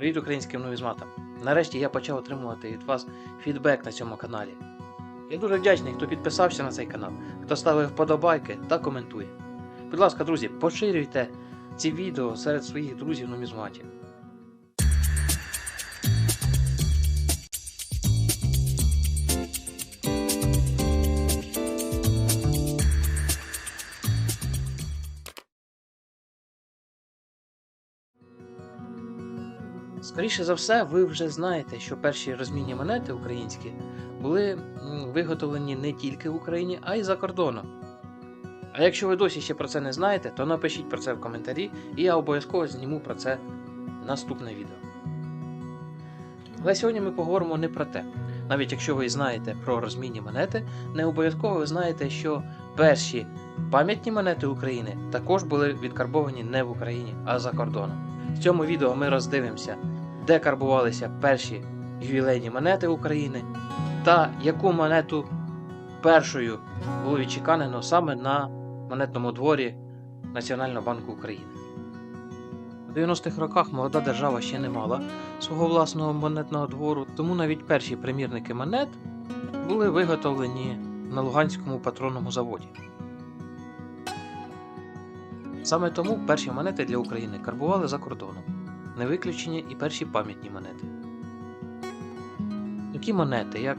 Привіт українським нумізматам! Нарешті я почав отримувати від вас фідбек на цьому каналі. Я дуже вдячний, хто підписався на цей канал, хто ставив вподобайки та коментує. Будь ласка, друзі, поширюйте ці відео серед своїх друзів Скоріше за все, ви вже знаєте, що перші розмінні монети українські були виготовлені не тільки в Україні, а й за кордоном. А якщо ви досі ще про це не знаєте, то напишіть про це в коментарі, і я обов'язково зніму про це наступне відео. Але сьогодні ми поговоримо не про те. Навіть якщо ви знаєте про розмінні монети, не обов'язково ви знаєте, що перші пам'ятні монети України також були відкарбовані не в Україні, а за кордоном. В цьому відео ми роздивимося, де карбувалися перші ювілейні монети України та яку монету першою було відчеканено саме на монетному дворі Національного банку України. У 90-х роках молода держава ще не мала свого власного монетного двору, тому навіть перші примірники монет були виготовлені на Луганському патронному заводі. Саме тому перші монети для України карбували за кордоном, не виключені і перші пам'ятні монети. Такі монети, як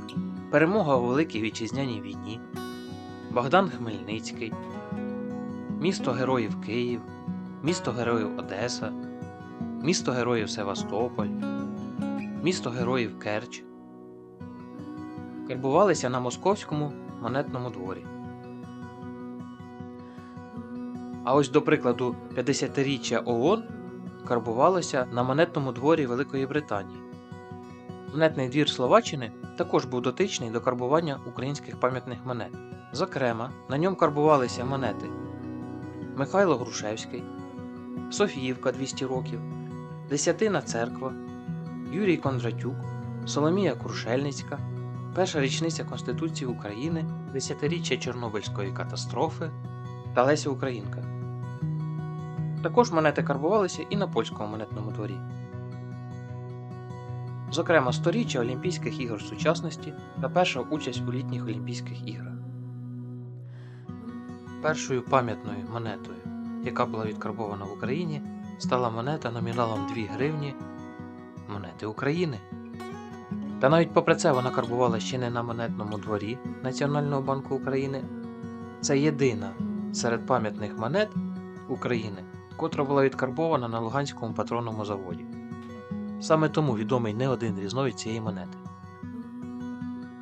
Перемога у Великій Вітчизняній війні, Богдан Хмельницький, Місто Героїв Київ, Місто Героїв Одеса, Місто Героїв Севастополь, Місто Героїв Керч карбувалися на Московському монетному дворі. А ось до прикладу 50-річчя ООН карбувалося на монетному дворі Великої Британії. Монетний двір Словаччини також був дотичний до карбування українських пам'ятних монет. Зокрема, на ньому карбувалися монети Михайло Грушевський, Софіївка 200 років, Десятина церква, Юрій Кондратюк, Соломія Крушельницька, перша річниця Конституції України, десятиріччя Чорнобильської катастрофи та Леся Українка. Також монети карбувалися і на польському монетному дворі. Зокрема, сторіччя Олімпійських ігор сучасності та перша участь у літніх Олімпійських іграх. Першою пам'ятною монетою, яка була відкарбована в Україні, стала монета номіналом 2 гривні монети України. Та навіть попри це вона карбувала ще не на монетному дворі Національного банку України. Це єдина серед пам'ятних монет України, котра була відкарбована на Луганському патронному заводі. Саме тому відомий не один різновид цієї монети.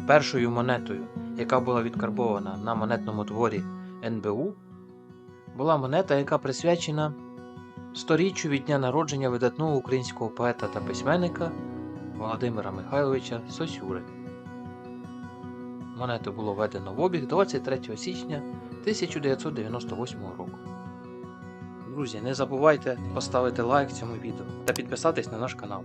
Першою монетою, яка була відкарбована на монетному дворі НБУ, була монета, яка присвячена сторіччю від дня народження видатного українського поета та письменника Володимира Михайловича Сосюри. Монету було введено в обіг 23 січня 1998 року. Друзі, не забувайте поставити лайк цьому відео та підписатись на наш канал.